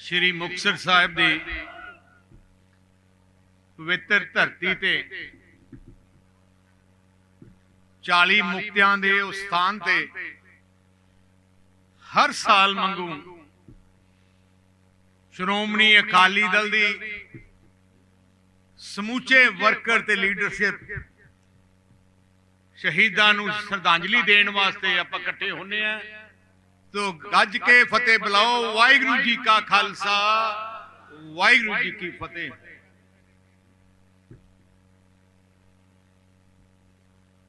ਸ਼੍ਰੀ ਮੁਕਤਸਰ ਸਾਹਿਬ ਦੀ ਪਵਿੱਤਰ ਧਰਤੀ ਤੇ 40 ਮੁਕਤਿਆਂ ਦੇ ਉਸ ਸਥਾਨ ਤੇ ਹਰ ਸਾਲ ਮੰਗੂ ਸ਼੍ਰੋਮਣੀ ਅਕਾਲੀ ਦਲ ਦੀ ਸਮੂਚੇ ਵਰਕਰ ਤੇ ਲੀਡਰਸ਼ਿਪ ਸ਼ਹੀਦਾਂ ਨੂੰ ਸ਼ਰਧਾਂਜਲੀ ਦੇਣ ਵਾਸਤੇ ਆਪਾਂ ਇਕੱਠੇ ਹੁੰਨੇ ਆ ਤੋ ਗੱਜ ਕੇ ਫਤਿਹ ਬੁਲਾਓ, ਵਾਹਿਗੁਰੂ ਜੀ ਕਾ ਖਾਲਸਾ, ਵਾਹਿਗੁਰੂ ਜੀ ਕੀ ਫਤਿਹ।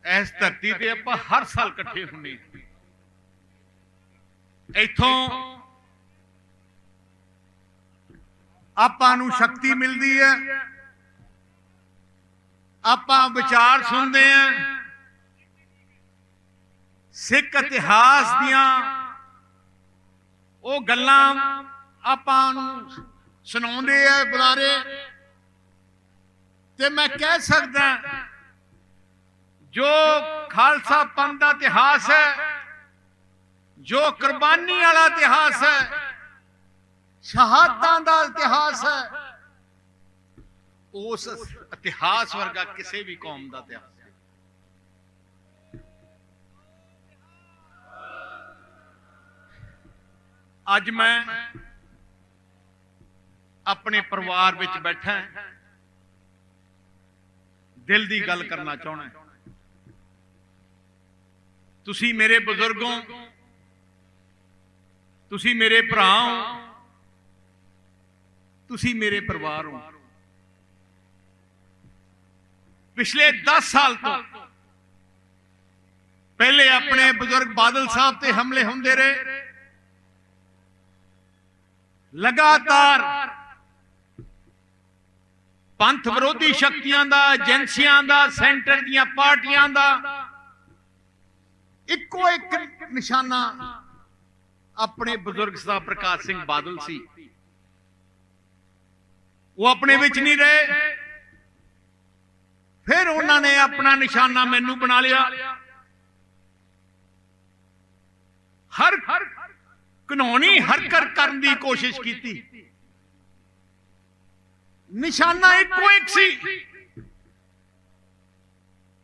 ਇਸ ਧਰਤੀ ਤੇ ਆਪਾਂ ਹਰ ਸਾਲ ਇਕੱਠੇ ਹੁੰਨੇ ਇੱਥੋਂ ਆਪਾਂ ਨੂੰ ਸ਼ਕਤੀ ਮਿਲਦੀ ਹੈ। ਆਪਾਂ ਵਿਚਾਰ ਸੁਣਦੇ ਆਂ ਸਿੱਖ ਇਤਿਹਾਸ ਦੀਆਂ ਉਹ ਗੱਲਾਂ ਆਪਾਂ ਨੂੰ ਸੁਣਾਉਂਦੇ ਆ ਬੁਲਾਰੇ ਤੇ ਮੈਂ ਕਹਿ ਸਕਦਾ ਜੋ ਖਾਲਸਾ ਪੰਥ ਦਾ ਇਤਿਹਾਸ ਹੈ, ਜੋ ਕੁਰਬਾਨੀ ਵਾਲਾ ਇਤਿਹਾਸ ਹੈ, ਸ਼ਹਾਦਤਾਂ ਦਾ ਇਤਿਹਾਸ ਹੈ, ਉਸ ਇਤਿਹਾਸ ਵਰਗਾ ਕਿਸੇ ਵੀ ਕੌਮ ਦਾ ਇਤਿਹਾਸ ਅੱਜ ਮੈਂ ਆਪਣੇ ਪਰਿਵਾਰ ਵਿੱਚ ਬੈਠਾ ਦਿਲ ਦੀ ਗੱਲ ਕਰਨਾ ਚਾਹਣਾ ਤੁਸੀਂ ਮੇਰੇ ਬਜ਼ੁਰਗੋਂ, ਤੁਸੀਂ ਮੇਰੇ ਭਰਾ ਹੋ ਤੁਸੀਂ ਮੇਰੇ ਪਰਿਵਾਰ। ਹੋ ਪਿਛਲੇ 10 ਸਾਲ ਤੋਂ ਪਹਿਲੇ ਆਪਣੇ ਬਜ਼ੁਰਗ ਬਾਦਲ ਸਾਹਿਬ ਤੇ ਹਮਲੇ ਹੁੰਦੇ ਰਹੇ। ਲਗਾਤਾਰ। ਪੰਥ ਵਿਰੋਧੀ ਸ਼ਕਤੀਆਂ ਦਾ ਏਜੰਸੀਆਂ ਦਾ ਸੈਂਟਰ ਦੀਆਂ ਪਾਰਟੀਆਂ ਦਾ। ਇੱਕੋ ਇੱਕ ਨਿਸ਼ਾਨਾ ਆਪਣੇ ਬਜ਼ੁਰਗ ਸਾਹਿਬ ਪ੍ਰਕਾਸ਼ ਸਿੰਘ ਬਾਦਲ ਸੀ। ਉਹ ਆਪਣੇ ਵਿੱਚ ਨਹੀਂ ਰਹੇ। ਫਿਰ ਉਹਨਾਂ ਨੇ ਆਪਣਾ ਨਿਸ਼ਾਨਾ ਮੈਨੂੰ ਬਣਾ ਲਿਆ ਹਰ ਕਾਨੂੰਨੀ ਹਰਕਤ ਕਰਨ ਦੀ ਕੋਸ਼ਿਸ਼ ਕੀਤੀ। ਨਿਸ਼ਾਨਾ ਇੱਕੋ ਇੱਕ ਸੀ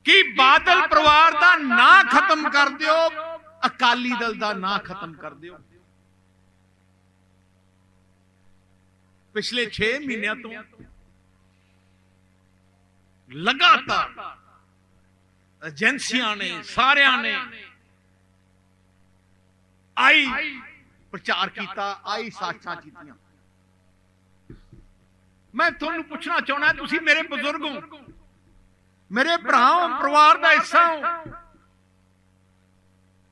ਕਿ ਬਾਦਲ ਪਰਿਵਾਰ ਦਾ ਨਾਂ ਖਤਮ ਕਰ ਦਿਓ ਅਕਾਲੀ ਦਲ ਦਾ ਨਾਂ ਖਤਮ ਕਰ ਦਿਓ। ਪਿਛਲੇ 6 ਮਹੀਨਿਆਂ ਤੋਂ ਲਗਾਤਾਰ ਏਜੰਸੀਆਂ ਨੇ ਸਾਰਿਆਂ ਨੇ ਆਈ ਪ੍ਰਚਾਰ ਕੀਤਾ ਆਈ ਸਾਖਾਂ ਕੀਤੀਆਂ। ਮੈਂ ਤੁਹਾਨੂੰ ਪੁੱਛਣਾ ਚਾਹਣਾ ਤੁਸੀਂ ਮੇਰੇ ਬਜ਼ੁਰਗ ਹੋ। ਮੇਰੇ ਭਰਾ ਹੋ ਪਰਿਵਾਰ ਦਾ ਹਿੱਸਾ ਹੋ।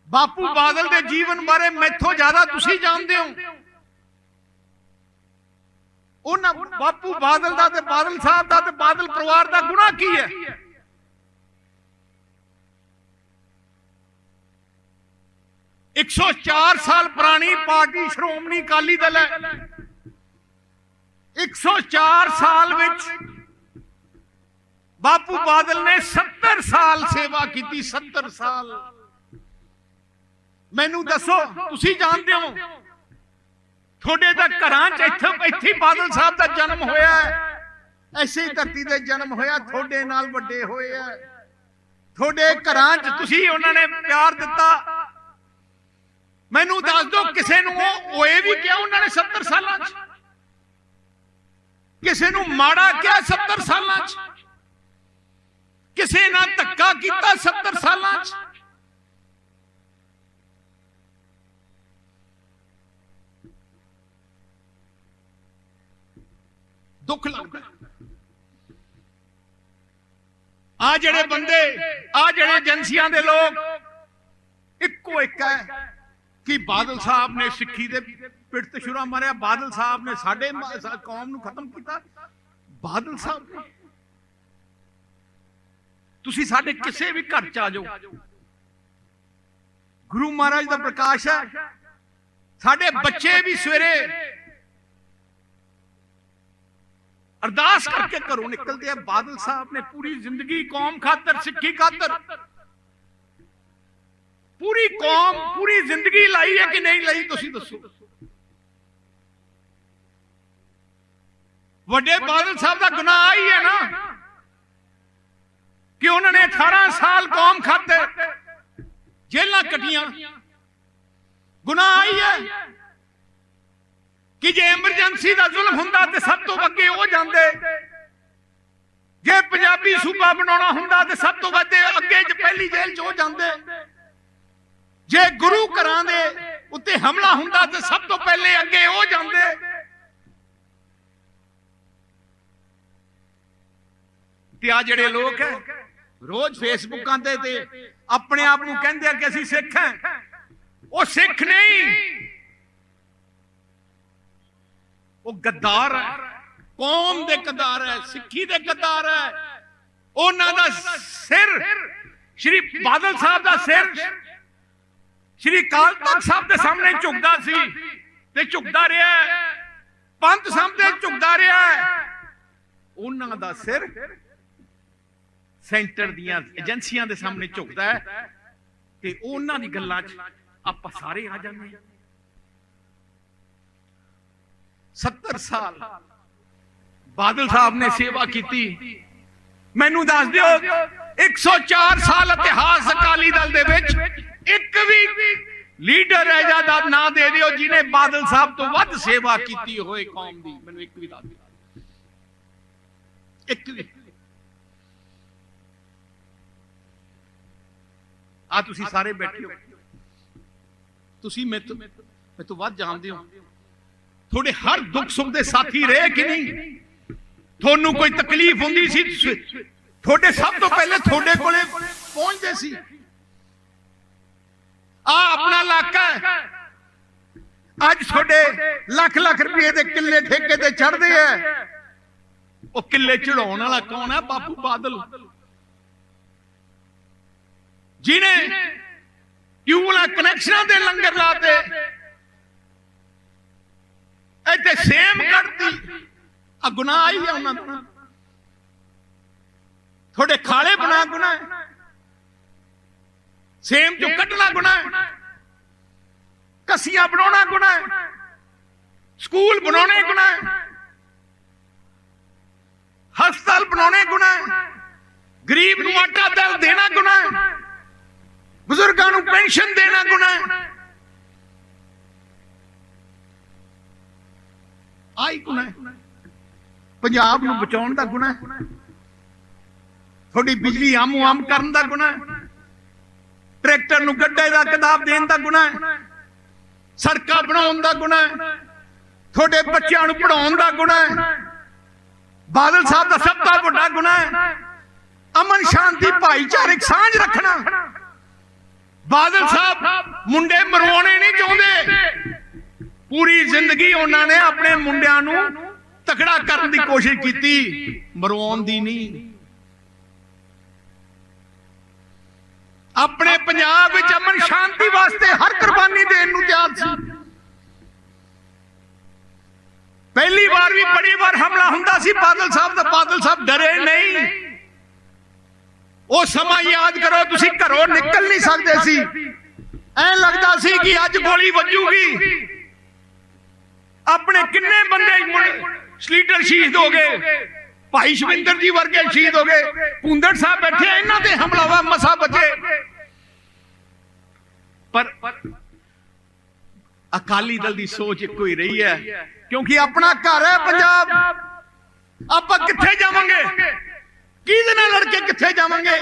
ਬਾਪੂ ਬਾਦਲ ਦੇ ਜੀਵਨ ਬਾਰੇ ਮੈਥੋਂ ਜ਼ਿਆਦਾ ਤੁਸੀਂ ਜਾਣਦੇ ਹੋ। ਉਹਨਾਂ ਬਾਪੂ ਬਾਦਲ ਦਾ ਤੇ ਬਾਦਲ ਸਾਹਿਬ ਦਾ ਤੇ ਬਾਦਲ ਪਰਿਵਾਰ ਦਾ ਗੁਨਾਹ ਕੀ ਹੈ? ਇੱਕ ਸੌ ਚਾਰ ਸਾਲ ਪੁਰਾਣੀ ਪਾਰਟੀ ਸ਼੍ਰੋਮਣੀ ਅਕਾਲੀ ਦਲ ਹੈ। 104 ਸਾਲ ਵਿੱਚ ਬਾਪੂ ਬਾਦਲ ਨੇ 70 ਸਾਲ ਸੇਵਾ ਕੀਤੀ 70 ਸਾਲ। ਮੈਨੂੰ ਦੱਸੋ, ਤੁਸੀਂ ਜਾਣਦੇ ਹੋ, ਤੁਹਾਡੇ ਤਾਂ ਘਰਾਂ 'ਚ ਇੱਥੇ ਇੱਥੇ ਬਾਦਲ ਸਾਹਿਬ ਦਾ ਜਨਮ ਹੋਇਆ ਹੈ। ਐਸੇ ਧਰਤੀ ਤੇ ਜਨਮ ਹੋਇਆ, ਤੁਹਾਡੇ ਨਾਲ ਵੱਡੇ ਹੋਏ ਆ ਤੁਹਾਡੇ ਘਰਾਂ 'ਚ ਤੁਸੀਂ ਉਹਨਾਂ ਨੇ ਪਿਆਰ ਦਿੱਤਾ। ਮੈਨੂੰ ਦੱਸ ਦਿਓ ਕਿਸੇ ਨੂੰ ਉਹ ਹੋਏ ਵੀ ਕਿਹਾ ਉਹਨਾਂ ਨੇ 70 ਸਾਲਾਂ 'ਚ? ਕਿਸੇ ਨੂੰ ਮਾੜਾ ਕਿਹਾ 70 ਸਾਲਾਂ 'ਚ? ਕਿਸੇ ਨਾਲ ਧੱਕਾ ਕੀਤਾ 70 ਸਾਲਾਂ 'ਚ? ਦੁੱਖ ਲੱਗਦਾ। ਆ ਜਿਹੜੇ ਬੰਦੇ ਆ ਜਿਹੜੇ ਏਜੰਸੀਆਂ ਦੇ ਲੋਕ ਇੱਕੋ ਇੱਕ ਹੈ। ਕਿ ਬਾਦਲ ਸਾਹਿਬ ਨੇ ਸਿੱਖੀ ਦੇ ਪਿੱਠ ਤੇ ਛੁਰਾ ਮਾਰਿਆ, ਬਾਦਲ ਸਾਹਿਬ ਨੇ ਸਾਡੇ ਕੌਮ ਨੂੰ ਖਤਮ ਕੀਤਾ। ਬਾਦਲ ਸਾਹਿਬ ਨੇ। ਤੁਸੀਂ ਸਾਡੇ ਕਿਸੇ ਵੀ ਘਰ ਚ ਆ ਜਾਓ। ਗੁਰੂ ਮਹਾਰਾਜ ਦਾ ਪ੍ਰਕਾਸ਼ ਹੈ। ਸਾਡੇ ਬੱਚੇ ਵੀ ਸਵੇਰੇ ਅਰਦਾਸ ਕਰਕੇ ਘਰੋਂ ਨਿਕਲਦੇ ਆ। ਬਾਦਲ ਸਾਹਿਬ ਨੇ ਪੂਰੀ ਜ਼ਿੰਦਗੀ ਕੌਮ ਖਾਤਰ, ਸਿੱਖੀ ਖਾਤਰ ਪੂਰੀ ਕੌਮ ਪੂਰੀ ਜ਼ਿੰਦਗੀ ਲਾਈ ਹੈ ਕਿ ਨਹੀਂ ਲਾਈ ਤੁਸੀਂ ਦੱਸੋ। ਵੱਡੇ ਬਾਦਲ ਸਾਹਿਬ ਦਾ ਗੁਨਾਹ ਹੀ ਹੈ ਨਾ। ਕਿ ਉਹਨਾਂ ਨੇ 18 ਸਾਲ ਕੌਮ ਖਾਤੇ ਜੇਲਾਂ ਕੱਟੀਆਂ। ਗੁਨਾਹ ਹੀ ਹੈ। ਕਿ ਜੇ ਐਮਰਜੈਂਸੀ ਦਾ ਜ਼ੁਲਮ ਹੁੰਦਾ ਤੇ ਸਭ ਤੋਂ ਅੱਗੇ ਉਹ ਜਾਂਦੇ। ਜੇ ਪੰਜਾਬੀ ਸੂਬਾ ਬਣਾਉਣਾ ਹੁੰਦਾ ਤੇ ਸਭ ਤੋਂ ਵੱਧ ਅੱਗੇ ਚ ਪਹਿਲੀ ਜੇਲ੍ਹ ਚ ਉਹ ਜਾਂਦੇ। ਜੇ ਗੁਰੂ ਘਰਾਂ ਦੇ ਉੱਤੇ ਹਮਲਾ ਹੁੰਦਾ ਤੇ ਸਭ ਤੋਂ ਪਹਿਲੇ ਅੱਗੇ ਉਹ ਜਾਂਦੇ। ਤੇ ਆ ਜਿਹੜੇ ਲੋਕ ਹੈ, ਰੋਜ਼ ਫੇਸਬੁੱਕਾਂ ਤੇ ਤੇ ਆਪਣੇ ਆਪ ਨੂੰ ਕਹਿੰਦੇ ਆ ਕਿ ਅਸੀਂ ਸਿੱਖ ਹਾਂ। ਉਹ ਸਿੱਖ ਨਹੀਂ। ਉਹ ਗੱਦਾਰ ਹੈ। ਕੌਮ ਦੇ ਗੱਦਾਰ ਹੈ, ਸਿੱਖੀ ਦੇ ਗੱਦਾਰ ਹੈ। ਉਹਨਾਂ ਦਾ ਸਿਰ, ਸ਼੍ਰੀ ਬਾਦਲ ਸਾਹਿਬ ਦਾ ਸਿਰ ਸ਼੍ਰੀ ਕਾਲ ਤਖਤ ਸਾਹਿਬ ਦੇ ਸਾਹਮਣੇ ਝੁਕਦਾ ਸੀ ਤੇ ਝੁਕਦਾ ਰਿਹਾ ਪੰਥ ਸਾਹਮਣੇ ਝੁਕਦਾ ਰਿਹਾ ਉਹਨਾਂ ਦਾ ਸਿਰ ਸੈਂਟਰ ਦੀਆਂ ਏਜੰਸੀਆਂ ਦੇ ਸਾਹਮਣੇ ਝੁਕਦਾ ਹੈ ਤੇ ਉਹਨਾਂ ਦੀ ਗੱਲਾਂ 'ਚ ਆਪਾਂ ਸਾਰੇ ਆ ਜਾਂਦੇ ਹਾਂ। 70 ਸਾਲ ਬਾਦਲ ਸਾਹਿਬ ਨੇ ਸੇਵਾ ਕੀਤੀ। ਮੈਨੂੰ ਦੱਸ ਦਿਓ 104 ਸਾਲ ਇਤਿਹਾਸ ਅਕਾਲੀ ਦਲ ਦੇ ਵਿੱਚ ਇੱਕ ਵੀ ਲੀਡਰ ਹੈ ਜਾਂ ਨਾਂ ਦੇ ਦਿਓ ਜਿਨੇ ਬਾਦਲ ਸਾਹਿਬ ਤੋਂ ਵੱਧ ਸੇਵਾ ਕੀਤੀ ਹੋਏ ਕੌਮ ਦੀ। ਮੈਨੂੰ ਇੱਕ ਵੀ ਦੱਸ ਦਿਓ। ਇੱਕ ਵੀ। ਆ ਤੁਸੀਂ ਸਾਰੇ ਬੈਠੇ ਹੋ। ਤੁਸੀਂ ਮੇਰੇ ਤੋਂ ਮੇਰੇ ਤੋਂ ਵੱਧ ਜਾਣਦੇ ਹੋ। ਤੁਹਾਡੇ ਹਰ ਦੁੱਖ ਸੁੱਖ ਦੇ ਸਾਥੀ ਰਹੇ ਕਿ ਨਹੀਂ? ਤੁਹਾਨੂੰ ਕੋਈ ਤਕਲੀਫ ਹੁੰਦੀ ਸੀ? ਤੁਹਾਡੇ ਸਭ ਤੋਂ ਪਹਿਲੇ ਤੁਹਾਡੇ ਕੋਲੇ ਪਹੁੰਚਦੇ ਸੀ। ਆ ਆਪਣਾ ਇਲਾਕਾ ਹੈ। ਅੱਜ ਤੁਹਾਡੇ ਲੱਖ ਲੱਖ ਰੁਪਏ ਦੇ ਕਿੱਲੇ ਠੇਕੇ ਤੇ ਚੜਦੇ ਆ। ਉਹ ਕਿੱਲੇ ਚੜਾਉਣ ਵਾਲਾ ਕੌਣ ਹੈ? ਬਾਪੂ ਬਾਦਲ। ਜਿਨੇ ਟਿਊਬਲਾਂ ਕਨੈਕਸ਼ਨਾਂ ਦੇ ਲੰਗਰ ਲਾਤੇ? ਇੱਥੇ ਸੇਮ ਕੱਢਤੀ। ਆ ਗੁਨਾਹ ਹੀ ਆ ਉਹਨਾਂ ਦਾ। ਤੁਹਾਡੇ ਖਾਲੇ ਬਣਾ ਗੁਨਾਹ ਸੇਮ ਚੋਂ ਕੱਢਣਾ ਗੁਨਾਹ ਹੈ ਕਸੀਆਂ ਬਣਾਉਣਾ ਗੁਨਾਹ ਹੈ ਸਕੂਲ ਬਣਾਉਣੇ ਗੁਨਾਹ ਹੈ ਹਸਪਤਾਲ ਬਣਾਉਣੇ ਗੁਨਾਹ ਹੈ ਗਰੀਬ ਨੂੰ ਆਟਾ ਦਾਲ ਦੇਣਾ ਗੁਨਾਹ ਹੈ ਬਜ਼ੁਰਗਾਂ ਨੂੰ ਪੈਨਸ਼ਨ ਦੇਣਾ ਗੁਨਾਹ ਹੈ ਆਈ ਗੁਨਾਹ ਹੈ ਪੰਜਾਬ ਨੂੰ ਬਚਾਉਣ ਦਾ ਗੁਨਾਹ ਹੈ ਤੁਹਾਡੀ ਬਿਜਲੀ ਆਮੂ ਆਮ ਕਰਨ ਦਾ ਗੁਨਾਹ ਹੈ ਟਰੈਕਟਰ ਨੂੰ ਗੱਡੇ ਦਾ ਕਿਤਾਬ ਦੇਣ ਦਾ ਗੁਨਾਹ ਹੈ। ਸੜਕਾਂ ਬਣਾਉਣ ਦਾ ਗੁਨਾਹ ਹੈ। ਤੁਹਾਡੇ ਬੱਚਿਆਂ ਨੂੰ ਪੜਾਉਣ ਦਾ ਗੁਨਾਹ ਹੈ। ਬਾਦਲ ਸਾਹਿਬ ਦਾ ਸਭ ਤੋਂ ਵੱਡਾ ਗੁਨਾਹ ਹੈ। ਅਮਨ ਸ਼ਾਂਤੀ ਭਾਈਚਾਰਕ ਸਾਂਝ ਰੱਖਣਾ। ਬਾਦਲ ਸਾਹਿਬ ਮੁੰਡੇ ਮਰਵਾਉਣੇ ਨਹੀਂ ਚਾਹੁੰਦੇ। ਪੂਰੀ ਜ਼ਿੰਦਗੀ ਉਹਨਾਂ ਨੇ ਆਪਣੇ ਮੁੰਡਿਆਂ ਨੂੰ ਤਕੜਾ ਕਰਨ ਦੀ ਕੋਸ਼ਿਸ਼ ਕੀਤੀ। ਮਰਵਾਉਣ ਦੀ ਨਹੀਂ। ਆਪਣੇ ਪੰਜਾਬ ਵਿੱਚ ਅਮਨ ਸ਼ਾਂਤੀ ਵਾਸਤੇ ਹਰ ਕੁਰਬਾਨੀ ਦੇਣ ਨੂੰ ਤਿਆਰ ਸੀ। ਪਹਿਲੀ ਵਾਰ ਵੀ ਬੜੀ ਵਾਰ ਹਮਲਾ ਹੁੰਦਾ ਸੀ ਬਾਦਲ ਸਾਹਿਬ ਦਾ ਬਾਦਲ ਸਾਹਿਬ ਡਰੇ ਨਹੀਂ। ਉਹ ਸਮਾਂ ਯਾਦ ਕਰੋ ਤੁਸੀਂ ਘਰੋਂ ਨਿਕਲ ਨਹੀਂ ਸਕਦੇ ਸੀ। ਐ ਲੱਗਦਾ ਸੀ ਕਿ ਅੱਜ ਗੋਲੀ ਵੱਜੂਗੀ। ਆਪਣੇ ਕਿੰਨੇ ਬੰਦੇ ਸਲੀਡਰ ਸ਼ਹੀਦ ਹੋ ਗਏ। ਭਾਈ ਸ਼ਵਿੰਦਰ ਜੀ ਵਰਗੇ ਸ਼ਹੀਦ ਹੋ ਗਏ। ਪੁੰਦੜ ਸਾਹਿਬ ਬੈਠੇ ਇਹਨਾਂ ਤੇ ਹਮਲਾਵਾ ਮਸਾ ਬਚੇ। ਪਰ ਅਕਾਲੀ ਦਲ ਦੀ ਸੋਚ ਇੱਕੋ ਹੀ ਰਹੀ ਹੈ, ਕਿਉਂਕਿ ਆਪਣਾ ਘਰ ਹੈ ਪੰਜਾਬ। ਆਪਾਂ ਕਿੱਥੇ ਜਾਵਾਂਗੇ? ਕਿਹਦੇ ਨਾਲ ਲੜ ਕੇ ਕਿੱਥੇ ਜਾਵਾਂਗੇ?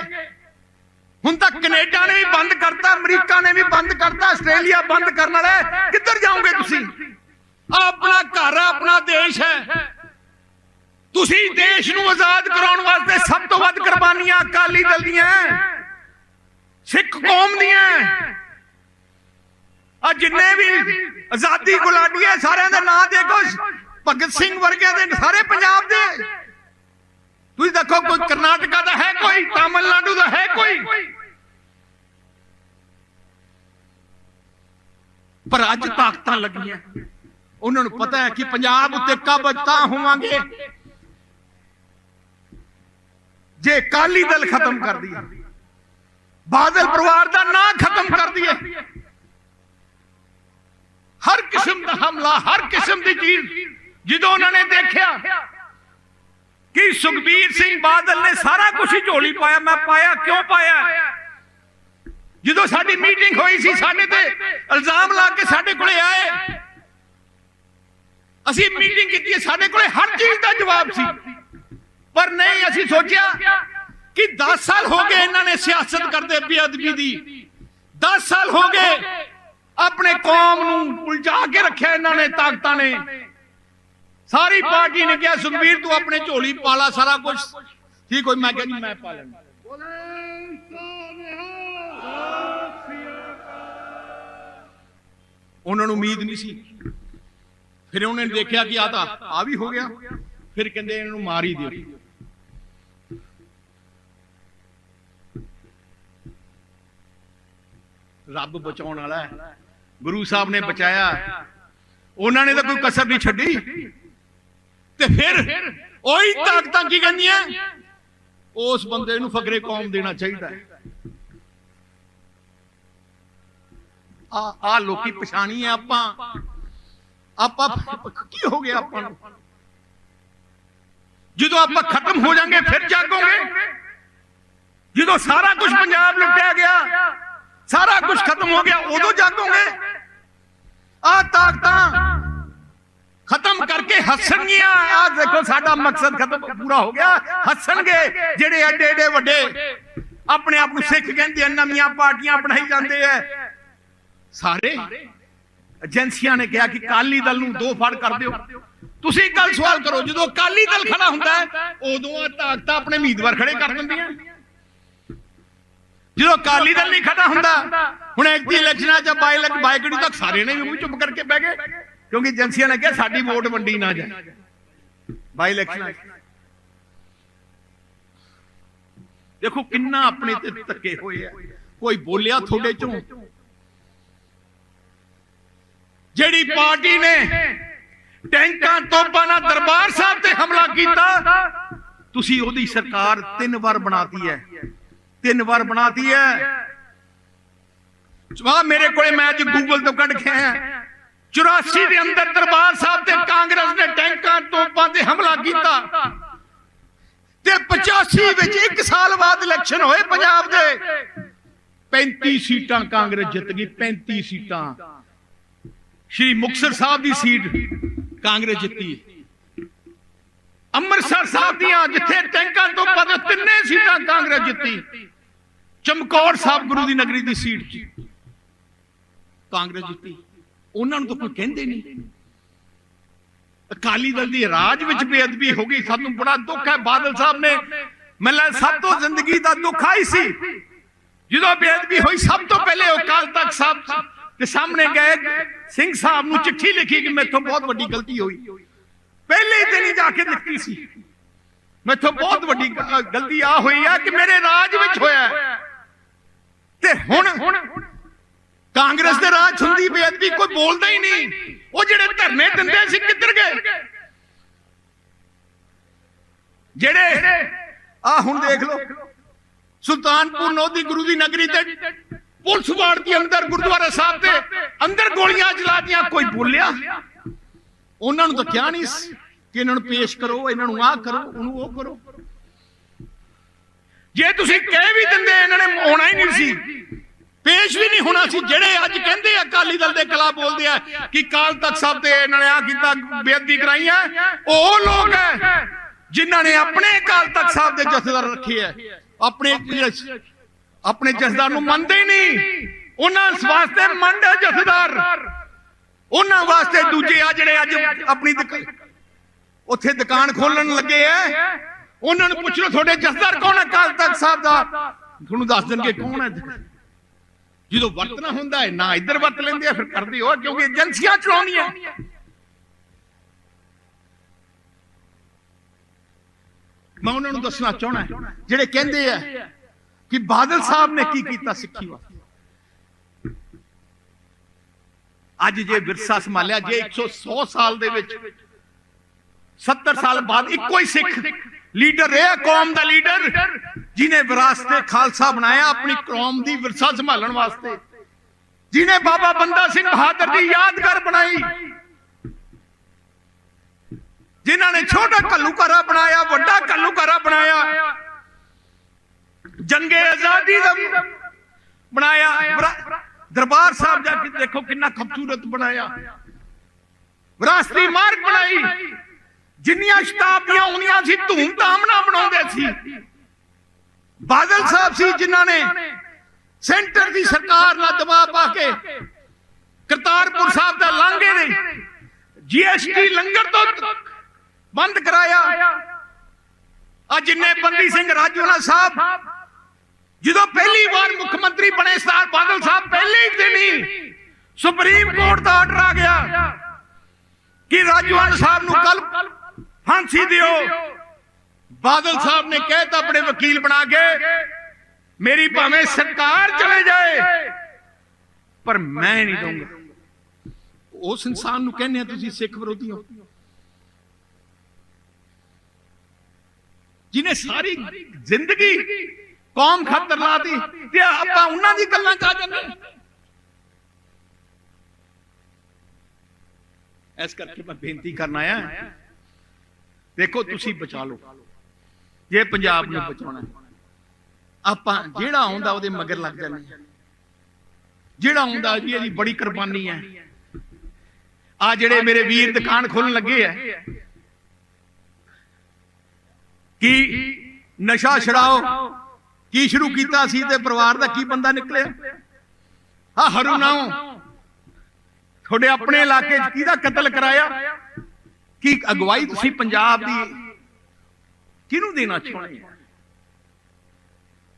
ਹੁਣ ਤਾਂ ਕੈਨੇਡਾ ਨੇ ਵੀ ਬੰਦ ਕਰਤਾ, ਅਮਰੀਕਾ ਨੇ ਵੀ ਬੰਦ ਕਰਤਾ, ਆਸਟ੍ਰੇਲੀਆ ਬੰਦ ਕਰਨ ਵਾਲਾ ਕਿੱਧਰ ਜਾਓਗੇ ਤੁਸੀਂ? ਆਪਣਾ ਘਰ ਆਪਣਾ ਦੇਸ਼ ਹੈ। ਤੁਸੀਂ ਦੇਸ਼ ਨੂੰ ਆਜ਼ਾਦ ਕਰਾਉਣ ਵਾਸਤੇ ਸਭ ਤੋਂ ਵੱਧ ਕੁਰਬਾਨੀਆਂ ਅਕਾਲੀ ਦਲ ਦੀਆਂ ਸਿੱਖ ਕੌਮ ਦੀਆਂ ਆ ਜਿੰਨੇ ਵੀ ਆਜ਼ਾਦੀ ਗੁਲਾਟੀ ਹੈ ਸਾਰਿਆਂ ਦੇ ਨਾਂ ਦੇਖੋ। ਭਗਤ ਸਿੰਘ ਵਰਗਿਆਂ ਦੇ ਸਾਰੇ ਪੰਜਾਬ ਦੇ। ਤੁਸੀਂ ਦੇਖੋ, ਕੋਈ ਕਰਨਾਟਕਾ ਦਾ ਹੈ ਕੋਈ, ਤਾਮਿਲਨਾਡੂ ਦਾ ਹੈ ਕੋਈ। ਪਰ ਅੱਜ ਤਾਕਤਾਂ ਲੱਗੀਆਂ। ਉਹਨਾਂ ਨੂੰ ਪਤਾ ਹੈ ਕਿ ਪੰਜਾਬ ਉੱਤੇ ਕਬਜ਼ ਤਾਂ ਹੋਵਾਂਗੇ। ਜੇ ਕਾਲੀ ਦਲ ਖਤਮ ਕਰ ਦਈਏ ਬਾਦਲ ਪਰਿਵਾਰ ਦਾ ਨਾਂ ਖਤਮ ਕਰ ਦਈਏ ਹਰ ਕਿਸਮ ਦਾ ਹਮਲਾ ਹਰ ਕਿਸਮ ਦੀ ਚੀਜ਼ ਜਦੋਂ ਉਹਨਾਂ ਨੇ ਦੇਖਿਆ ਕਿ ਸੁਖਬੀਰ ਸਿੰਘ ਬਾਦਲ ਨੇ ਸਾਰਾ ਕੁਝ ਹੀ ਝੋਲੀ ਪਾਇਆ ਮੈਂ ਪਾਇਆ ਕਿਉਂ ਪਾਇਆ ਜਦੋਂ ਸਾਡੀ ਮੀਟਿੰਗ ਹੋਈ ਸੀ ਸਾਡੇ ਤੇ ਇਲਜ਼ਾਮ ਲਾ ਕੇ ਸਾਡੇ ਕੋਲੇ ਆਏ ਅਸੀਂ ਮੀਟਿੰਗ ਕੀਤੀ ਹੈ, ਸਾਡੇ ਕੋਲੇ ਹਰ ਚੀਜ਼ ਦਾ ਜਵਾਬ ਸੀ ਪਰ ਨਹੀਂ, ਅਸੀਂ ਸੋਚਿਆ ਕਿ 10 ਸਾਲ ਹੋ ਗਏ ਇਹਨਾਂ ਨੇ ਸਿਆਸਤ ਕਰਦੇ ਬੇਅਦਬੀ ਦੀ। 10 ਸਾਲ ਹੋ ਗਏ ਆਪਣੇ ਕੌਮ ਨੂੰ ਉਲਝਾ ਕੇ ਰੱਖਿਆ ਇਹਨਾਂ ਨੇ, ਤਾਕਤਾਂ ਨੇ। ਸਾਰੀ ਪਾਰਟੀ ਨੇ ਕਿਹਾ, ਸੁਖਬੀਰ, ਤੂੰ ਆਪਣੇ ਝੋਲੀ ਪਾਲਾ ਸਾਰਾ ਕੁਝ ਠੀਕ ਹੋਈ, ਮੈਂ ਕਿਹਾ ਜੀ, ਮੈਂ ਪਾ ਲੈਣਾ ਉਹਨਾਂ ਨੂੰ ਉਮੀਦ ਨਹੀਂ ਸੀ। ਫਿਰ ਉਹਨੇ ਦੇਖਿਆ ਕਿ ਆ ਤਾਂ ਆ ਵੀ ਹੋ ਗਿਆ। ਫਿਰ ਕਹਿੰਦੇ ਇਹਨਾਂ ਨੂੰ ਮਾਰ ਹੀ ਦਿਓ। ਰੱਬ ਬਚਾਉਣ ਵਾਲਾ ਹੈ। ਗੁਰੂ ਸਾਹਿਬ ਨੇ ਬਚਾਇਆ। ਉਹਨਾਂ ਨੇ ਤਾਂ ਕੋਈ ਕਸਰ ਨਹੀਂ ਛੱਡੀ। ਤੇ ਫਿਰ ਉਹੀ ਤਾਕਤਾਂ ਕੀ ਕਹਿੰਦੀਆਂ? ਉਸ ਬੰਦੇ ਨੂੰ ਫਕਰੇ ਕੌਮ ਦੇਣਾ ਚਾਹੀਦਾ ਆ ਆ ਲੋਕੀ ਪਛਾਣੀ ਹੈ ਆਪਾਂ। ਆਪਾਂ। ਕੀ ਹੋ ਗਿਆ ਆਪਾਂ ਨੂੰ? ਜਦੋਂ ਆਪਾਂ ਖਤਮ ਹੋ ਜਾਾਂਗੇ ਫਿਰ ਜਾਗੋਗੇ। ਜਦੋਂ ਸਾਰਾ ਕੁਝ ਪੰਜਾਬ ਲੁੱਟਿਆ ਗਿਆ। ਸਾਰਾ ਕੁਝ ਖਤਮ ਹੋ ਗਿਆ ਉਦੋਂ ਜਾਗੋਗੇ। ਆ ਤਾਕਤਾਂ ਖਤਮ ਕਰਕੇ ਹੱਸਣਗੀਆਂ। ਆ ਦੇਖੋ ਸਾਡਾ ਮਕਸਦ ਖਤਮ ਪੂਰਾ ਹੋ ਗਿਆ। ਹੱਸਣਗੇ ਜਿਹੜੇ ਐਡੇ ਐਡੇ ਵੱਡੇ ਆਪਣੇ ਆਪ ਨੂੰ ਸਿੱਖ ਕਹਿੰਦੇ ਨਵੀਆਂ ਪਾਰਟੀਆਂ ਬਣਾਈ ਜਾਂਦੇ ਐ ਸਾਰੇ ਏਜੰਸੀਆਂ ਨੇ ਕਿਹਾ ਕਿ ਕਾਲੀ ਦਲ ਨੂੰ ਦੋ ਫੜ ਕਰ ਦਿਓ। ਤੁਸੀਂ ਕੱਲ ਸਵਾਲ ਕਰੋ ਜਦੋਂ ਕਾਲੀ ਦਲ ਖੜਾ ਹੁੰਦਾ ਹੈ ਉਦੋਂ ਆ ਤਾਕਤਾਂ ਆਪਣੇ ਉਮੀਦਵਾਰ ਖੜੇ ਕਰ ਦਿੰਦੀਆਂ। ਜਦੋਂ ਕਾਲੀ ਦਲ ਨਹੀਂ ਖੜਾ ਹੁੰਦਾ ਹੁਣ ਐਕਟੀ ਇਲੈਕਸ਼ਨਾਂ ਚ ਬਾਈ ਲੱਖ ਬਾਈਕੜੀ ਤੱਕ ਸਾਰੇ ਨੇ ਵੀ ਮੂੰਹ ਚੁੱਪ ਕਰਕੇ ਬਹਿ ਗਏ ਕਿਉਂਕਿ ਏਜੰਸੀਆਂ ਨੇ ਕਿਹਾ ਸਾਡੀ ਵੋਟ ਵੰਡੀ ਨਾ ਜਾਏ। ਬਾਈ ਇਲੈਕਸ਼ਨਾਂ। ਦੇਖੋ ਕਿੰਨਾ ਆਪਣੇ ਤੇ ਧੱਕੇ ਹੋਏ ਆ। ਕੋਈ ਬੋਲਿਆ ਤੁਹਾਡੇ ਚੋਂ। ਜਿਹੜੀ ਪਾਰਟੀ ਨੇ ਟੈਂਕਾਂ ਤੋਪਾਂ ਨਾਲ ਦਰਬਾਰ ਸਾਹਿਬ ਤੇ ਹਮਲਾ ਕੀਤਾ ਤੁਸੀਂ ਉਹਦੀ ਸਰਕਾਰ ਤਿੰਨ ਵਾਰ ਬਣਾਤੀ ਹੈ। ਤਿੰਨ ਵਾਰ ਬਣਾਤੀ ਹੈ। ਵਾਹ, ਮੇਰੇ ਕੋਲੇ ਮੈਂ ਅੱਜ ਗੂਗਲ ਤੋਂ ਕੱਢ ਕੇ ਆਇਆ। 84 ਦੇ ਅੰਦਰ ਦਰਬਾਰ ਸਾਹਿਬ ਤੇ ਕਾਂਗਰਸ ਨੇ ਟੈਂਕਾਂ ਤੋਪਾਂ ਤੇ ਹਮਲਾ ਕੀਤਾ। ਤੇ 85 ਵਿੱਚ 1 ਸਾਲ ਬਾਅਦ ਇਲੈਕਸ਼ਨ ਹੋਏ ਪੰਜਾਬ ਦੇ। 35 ਸੀਟਾਂ ਕਾਂਗਰਸ ਜਿੱਤ ਗਈ 35 ਸੀਟਾਂ। ਸ਼੍ਰੀ ਮੁਕਤਸਰ ਸਾਹਿਬ ਦੀ ਸੀਟ ਕਾਂਗਰਸ ਜਿੱਤੀ। ਅੰਮ੍ਰਿਤਸਰ ਸਾਹਿਬ ਦੀਆਂ ਜਿੱਥੇ ਟੈਂਕਾਂ ਤੋਂ ਪਦ ਤਿੰਨੇ ਸੀਟਾਂ ਕਾਂਗਰਸ ਜਿੱਤੀ। ਚਮਕੌਰ ਸਾਹਿਬ ਗੁਰੂ ਦੀ ਨਗਰੀ ਦੀ ਸੀਟ ਜੀ ਕਾਂਗਰਸ ਜਿੱਤੀ ਉਹਨਾਂ ਨੂੰ ਤਾਂ ਕੋਈ ਕਹਿੰਦੇ ਨਹੀਂ। ਅਕਾਲੀ ਦਲ ਦੀ ਰਾਜ ਵਿੱਚ ਬੇਅਦਬੀ ਹੋ ਗਈ, ਸਾਨੂੰ ਬੜਾ ਦੁੱਖ ਹੈ। ਬਾਦਲ ਸਾਹਿਬ ਨੇ ਮੈਨੂੰ ਸਭ ਤੋਂ ਜ਼ਿੰਦਗੀ ਦਾ ਦੁੱਖ ਆਈ ਸੀ। ਜਦੋਂ ਬੇਅਦਬੀ ਹੋਈ, ਸਭ ਤੋਂ ਪਹਿਲੇ ਉਹ ਕਾਲ ਤੱਕ ਸਾਹਿਬ ਦੇ ਸਾਹਮਣੇ ਗਏ। ਸਿੰਘ ਸਾਹਿਬ ਨੂੰ ਚਿੱਠੀ ਲਿਖੀ ਕਿ ਮੇਥੋਂ ਬਹੁਤ ਵੱਡੀ ਗਲਤੀ ਹੋਈ। ਪਹਿਲੇ ਦਿਨ ਹੀ ਜਾ ਕੇ ਲਿਖੀ ਸੀ। ਮੇਥੋਂ ਬਹੁਤ ਵੱਡੀ ਗਲਤੀ ਆ ਹੋਈ ਹੈ ਕਿ ਮੇਰੇ ਰਾਜ ਵਿੱਚ ਹੋਇਆ ਤੇ ਹੁਣ ਕਾਂਗਰਸ ਦੇ ਰਾਜ ਹੁੰਦੀ ਬੇਅਦਬੀ ਕੋਈ ਬੋਲਦਾ ਹੀ ਨਹੀਂ। ਉਹ ਜਿਹੜੇ ਧਰਨੇ ਦਿੰਦੇ ਸੀ ਕਿੱਧਰ ਗਏ? ਜਿਹੜੇ ਆ ਹੁਣ ਦੇਖ ਲਓ, ਸੁਲਤਾਨਪੁਰ ਲੋਧੀ ਗੁਰੂ ਦੀ ਨਗਰੀ ਤੇ ਪੁਲਿਸ ਵਾਰ ਦੇ ਅੰਦਰ, ਗੁਰਦੁਆਰਾ ਸਾਹਿਬ ਤੇ ਅੰਦਰ ਗੋਲੀਆਂ ਚਲਾਤੀਆਂ ਕੋਈ ਬੋਲਿਆ? ਉਹਨਾਂ ਨੂੰ ਤਾਂ ਕਿਹਾ ਨਹੀਂ ਕਿ ਇਹਨਾਂ ਨੂੰ ਪੇਸ਼ ਕਰੋ, ਇਹਨਾਂ ਨੂੰ ਆਹ ਕਰੋ, ਉਹਨੂੰ ਉਹ ਕਰੋ। ਜੇ ਤੁਸੀਂ ਕਹਿ ਵੀ ਦਿੰਦੇ ਇਹਨਾਂ ਨੇ ਹੋਣਾ ਹੀ ਨਹੀਂ ਸੀ। ਪੇਸ਼ ਵੀ ਨਹੀਂ ਹੋਣਾ ਸੀ ਜਿਹੜੇ ਅੱਜ ਕਹਿੰਦੇ ਆ ਅਕਾਲੀ ਦਲ ਦੇ ਖਿਲਾਫ ਬੋਲਦੇ ਆ ਕਿ ਕਾਲ ਤਖਤ ਸਾਹਿਬ ਤੇ ਇਹਨਾਂ ਨੇ ਆ ਕੀਤਾ ਬੇਅਦਬੀ ਕਰਾਈ ਹੈ ਉਹ ਲੋਕ ਹੈ ਜਿਨ੍ਹਾਂ ਨੇ ਆਪਣੇ ਅਕਾਲ ਤਖਤ ਸਾਹਿਬ ਦੇ ਜਥੇਦਾਰ ਰੱਖੇ ਆ। ਆਪਣੇ ਆਪਣੇ ਜਥੇਦਾਰ ਨੂੰ ਮੰਨਦੇ ਹੀ ਨਹੀਂ। ਉਹਨਾਂ ਵਾਸਤੇ ਹੈ ਜਥੇਦਾਰ। ਉਹਨਾਂ ਵਾਸਤੇ ਦੂਜੇ ਆ ਜਿਹੜੇ ਅੱਜ ਆਪਣੀ ਉੱਥੇ ਦੁਕਾਨ ਖੋਲਣ ਲੱਗੇ ਆ। ਉਹਨਾਂ ਨੂੰ ਪੁੱਛ ਲਓ ਤੁਹਾਡੇ ਜਥੇਦਾਰ ਕੌਣ ਹੈ? ਅਕਾਲ ਤਖਤ ਸਾਹਿਬ ਦਾ। ਤੁਹਾਨੂੰ ਦੱਸ ਦੇਣਗੇ ਕੌਣ ਹੈ? ਜਦੋਂ ਵਰਤਣਾ ਹੁੰਦਾ ਹੈ, ਨਾ ਇੱਧਰ ਵਰਤ ਲੈਂਦੇ ਆ, ਫਿਰ ਕਰਦੇ ਹੋ, ਕਿਉਂਕਿ ਏਜੰਸੀਆਂ ਚਲਾਉਂਦੀਆਂ ਮੈਂ ਉਹਨਾਂ ਨੂੰ ਦੱਸਣਾ ਚਾਹਣਾ ਜਿਹੜੇ ਕਹਿੰਦੇ ਆ ਕਿ ਬਾਦਲ ਸਾਹਿਬ ਨੇ ਕੀ ਕੀਤਾ ਸਿੱਖੀ ਵਾਸਤੇ। ਅੱਜ ਜੇ ਵਿਰਸਾ ਸੰਭਾਲਿਆ, ਜੇ 100 ਸਾਲ ਦੇ ਵਿੱਚ 70 ਸਾਲ ਬਾਅਦ ਇੱਕੋ ਹੀ ਸਿੱਖ ਲੀਡਰ ਰਿਹਾ ਕੌਮ ਦਾ ਲੀਡਰ। ਜਿਨੇ ਵਿਰਾਸਤੇ ਖਾਲਸਾ ਬਣਾਇਆ, ਆਪਣੀ ਕੌਮ ਦੀ ਵਿਰਸਾ ਸੰਭਾਲਣ ਵਾਸਤੇ। ਜਿਨੇ ਬਾਬਾ ਬੰਦਾ ਸਿੰਘ ਬਹਾਦਰ ਦੀ ਯਾਦਗਾਰ ਬਣਾਈ। ਜਿਨ੍ਹਾਂ ਨੇ ਛੋਟਾ ਘੱਲੂਘਾਰਾ ਬਣਾਇਆ, ਵੱਡਾ ਘੱਲੂਘਾਰਾ ਬਣਾਇਆ। ਜੰਗੇ ਆਜ਼ਾਦੀ ਦਾ ਬਣਾਇਆ। ਦਰਬਾਰ ਸਾਹਿਬ ਜਾ ਕੇ ਦੇਖੋ ਕਿੰਨਾ ਖੂਬਸੂਰਤ ਬਣਾਇਆ। ਵਿਰਾਸਤੀ ਮਾਰਗ ਬਣਾਈ। ਜਿੰਨੀਆਂ ਸ਼ਤਾਬਦੀਆਂ ਹੁੰਦੀਆਂ ਸੀ, ਧੂਮ-ਧਾਮ ਨਾਲ ਬਣਾਉਂਦੇ ਸੀ। ਬਾਦਲ ਸਾਹਿਬ ਸੀ ਜਿਨ੍ਹਾਂ ਨੇ ਸੈਂਟਰ ਦੀ ਸਰਕਾਰ ਨਾਲ ਦਬਾਅ ਪਾ ਕੇ ਕਰਤਾਰਪੁਰ ਸਾਹਿਬ ਦਾ ਲਾਂਘੇ ਨੇ ਜੀਐਸਟੀ ਲੰਗਰ ਤੋਂ ਬੰਦ ਕਰਾਇਆ। ਆ ਜਿੰਨੇ ਬੰਦੀ ਸਿੰਘ ਰਾਜੂਲਾ ਸਾਹਿਬ, ਜਦੋਂ ਪਹਿਲੀ ਵਾਰ ਮੁੱਖ ਮੰਤਰੀ ਬਣੇ ਸਰਦਾਰ ਬਾਦਲ ਸਾਹਿਬ, ਪਹਿਲੇ ਹੀ ਦਿਨ ਹੀ ਸੁਪਰੀਮ ਕੋਰਟ ਦਾ ਆਰਡਰ ਆ ਗਿਆ ਕਿ ਰਾਜੂਆਨ ਸਾਹਿਬ ਨੂੰ ਕੱਲ ਫਾਂਸੀ ਦਿਓ। ਬਾਦਲ ਸਾਹਿਬ ਨੇ ਕਹਿਤਾ ਆਪਣੇ ਵਕੀਲ ਬਣਾ ਕੇ ਮੇਰੀ ਭਾਵੇਂ ਸਰਕਾਰ ਚਲੇ ਜਾਏ ਪਰ ਮੈਂ ਨਹੀਂ ਦਊਂਗਾ। ਉਸ ਇਨਸਾਨ ਨੂੰ ਕਹਿੰਦੇ ਆ ਤੁਸੀਂ ਸਿੱਖ ਵਿਰੋਧੀ ਹੋ। ਜਿਨੇ ਸਾਰੀ ਜ਼ਿੰਦਗੀ ਕੌਮ ਖਾਤਰ ਲਾਤੀ ਤੇ ਆਪਾਂ ਉਹਨਾਂ ਦੀ ਗੱਲਾਂ ਚ ਆ ਜਾਂਦੇ। ਇਸ ਕਰਕੇ ਮੈਂ ਬੇਨਤੀ ਕਰਨ ਆਇਆ। ਦੇਖੋ ਤੁਸੀਂ ਬਚਾ ਲਓ। ਜੇ ਪੰਜਾਬ ਨੂੰ ਬਚਾਉਣਾ। ਆਪਾਂ ਜਿਹੜਾ ਆਉਂਦਾ ਉਹਦੇ ਮਗਰ ਲੱਗ ਜਾਂਦੇ। ਜਿਹੜਾ ਆਉਂਦਾ ਜੀ ਇਹਦੀ ਬੜੀ ਕੁਰਬਾਨੀ ਹੈ। ਆ ਜਿਹੜੇ ਮੇਰੇ ਵੀਰ ਦੁਕਾਨ ਖੋਲਣ ਲੱਗੇ ਆ। ਕੀ ਨਸ਼ਾ ਛਡਾਓ? ਕੀ ਸ਼ੁਰੂ ਕੀਤਾ ਸੀ ਤੇ ਪਰਿਵਾਰ ਦਾ ਕੀ ਬੰਦਾ ਨਿਕਲਿਆ? ਆ ਹਰੂ ਨਾਉ ਤੁਹਾਡੇ ਆਪਣੇ ਇਲਾਕੇ 'ਚ ਕਿਹਦਾ ਕਤਲ ਕਰਾਇਆ? ਕੀ ਅਗਵਾਈ ਤੁਸੀਂ ਪੰਜਾਬ ਦੀ ਕਿਹਨੂੰ ਦੇਣਾ ਚਾਹੁੰਦੇ ਹੋ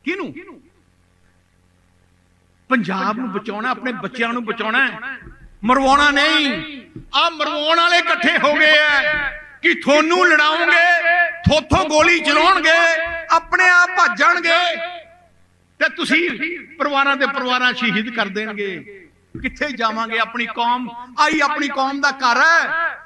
ਕਿਹਨੂੰ? ਪੰਜਾਬ ਨੂੰ ਬਚਾਉਣਾ ਆਪਣੇ ਬੱਚਿਆਂ ਨੂੰ ਬਚਾਉਣਾ। ਮਰਵਾਉਣਾ ਨਹੀਂ। ਆ ਮਰਵਾਉਣ ਵਾਲੇ ਇਕੱਠੇ ਹੋ ਗਏ ਐ ਕਿ ਤੁਹਾਨੂੰ ਲੜਾਉਂਗੇ ਥੋਥੋਂ ਗੋਲੀ ਚਲਾਉਣਗੇ ਆਪਣੇ ਆਪ ਭੱਜ ਜਾਣਗੇ। ਤੇ ਤੁਸੀਂ ਪਰਿਵਾਰਾਂ ਦੇ ਪਰਿਵਾਰਾਂ ਸ਼ਹੀਦ ਕਰ ਦੇਣਗੇ। ਕਿੱਥੇ ਜਾਵਾਂਗੇ? ਆਪਣੀ ਕੌਮ। ਆਈ ਆਪਣੀ ਕੌਮ ਦਾ ਘਰ ਹੈ।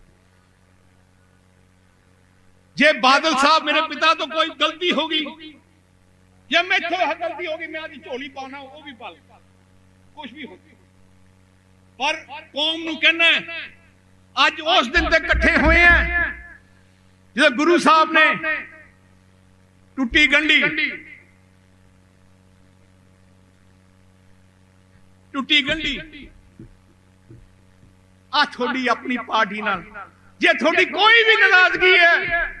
ਜੇ ਬਾਦਲ ਸਾਹਿਬ ਮੇਰੇ ਪਿਤਾ ਤੋਂ ਕੋਈ ਗਲਤੀ ਹੋ ਗਈ ਜੇ ਮੈਥੋਂ ਇਹ ਗਲਤੀ ਹੋ ਗਈ ਮੈਂ ਆਦੀ ਝੋਲੀ ਪਾਉਣਾ ਉਹ ਵੀ ਪਾ ਲੈ ਕੁਝ ਵੀ ਹੋ ਪਰ ਕੌਮ ਨੂੰ ਕਹਿਣਾ ਅੱਜ ਉਸ ਦਿਨ ਤੇ ਇਕੱਠੇ ਹੋਏ ਆ। ਜਦੋਂ ਗੁਰੂ ਸਾਹਿਬ ਨੇ ਟੁੱਟੀ ਗੰਢੀ ਟੁੱਟੀ ਗੰਢੀ। ਆ ਤੁਹਾਡੀ ਆਪਣੀ ਪਾਰਟੀ ਨਾਲ। ਜੇ ਤੁਹਾਡੀ ਕੋਈ ਵੀ ਨਾਰਾਜ਼ਗੀ ਹੈ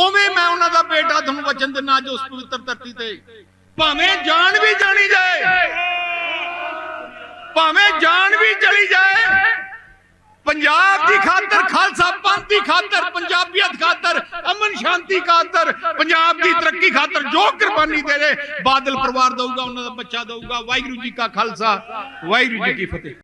ਉਵੇਂ ਮੈਂ ਉਹਨਾਂ ਦਾ ਬੇਟਾ ਤੁਹਾਨੂੰ ਵਚਨ ਦਿੰਦਾ ਅੱਜ ਉਸ ਪਵਿੱਤਰ ਧਰਤੀ ਤੇ। ਭਾਵੇਂ ਜਾਨ ਵੀ ਜਾਣੀ ਜਾਏ, ਭਾਵੇਂ ਜਾਨ ਵੀ ਚਲੀ ਜਾਏ, ਪੰਜਾਬ ਦੀ ਖਾਤਰ, ਖਾਲਸਾ ਪੰਥ ਦੀ ਖਾਤਰ, ਪੰਜਾਬੀਅਤ ਖਾਤਰ, ਅਮਨ ਸ਼ਾਂਤੀ ਖਾਤਰ, ਪੰਜਾਬ ਦੀ ਤਰੱਕੀ ਖਾਤਰ ਜੋ ਕੁਰਬਾਨੀ ਦੇ ਦੇ ਬਾਦਲ ਪਰਿਵਾਰ ਦਊਗਾ, ਉਹਨਾਂ ਦਾ ਬੱਚਾ ਦਊਗਾ, ਵਾਹਿਗੁਰੂ ਜੀ ਕਾ ਖਾਲਸਾ, ਵਾਹਿਗੁਰੂ ਜੀ ਕੀ ਫਤਿਹ।